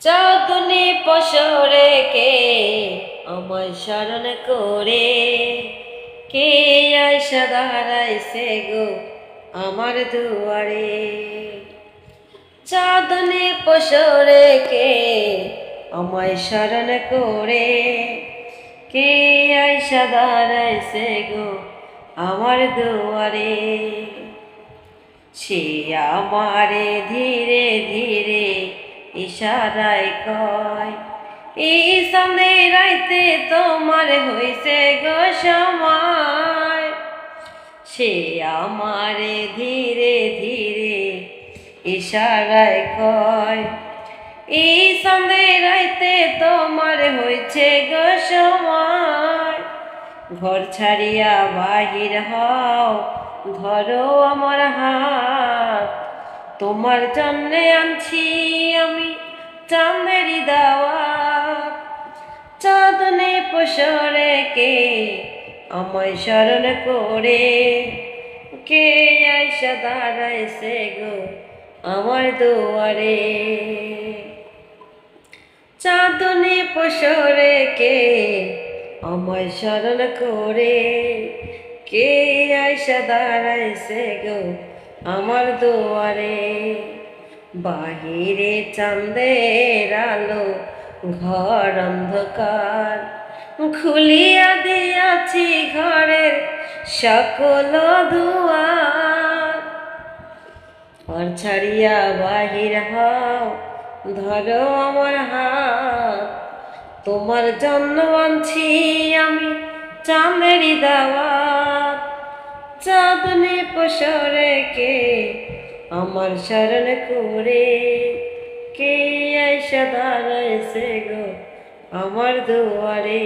চাঁদনি পশরে কে আমায় স্মরণ করে? কে আয়সা দাঁড়াইছে গো আমার দুয়ারে? চাঁদনি পশরে কে আমায় স্মরণ করে? কে আয়সা দাঁড়াইছে গো আমার দুয়ারে? সে আমারে ধীরে ধীরে ইশারায় কয় এই সন্ধে রাইতে তোমার হইছে গো সময়। সে আমারে ধীরে ধীরে ইশারায় কয় এই সন্ধে রাইতে তোমার হইছে গো সময়। ঘর ছাড়িয়া বাহির হও, ধরো আমার হাত তোমার জন্যে আনছি আমি চাঁদেরই দাওয়াত চাঁদনে পশরে কে আমায় স্মরণ করে? কে আইসা দাঁড়াইছে গো আমার দুয়ারে? চাঁদনে পশরে কে আমায় স্মরণ করে? কে আইসা দাঁড়াইছে গো আমার দুয়ারে, বাহিরে চাঁদের আলো, ঘর অন্ধকার। খুলিয়া দিয়াছি ঘরের সকল দুয়ার। আর ছাড়িয়া বাহির হও, ধরো আমার হাত। তোমার জন্য আনছি আমি চাঁদেরই দাওয়াত চাঁদনে পশরে কে? আমার শরণ করে কে আইসা দাঁড়াইছে গো আমার দুয়ারে?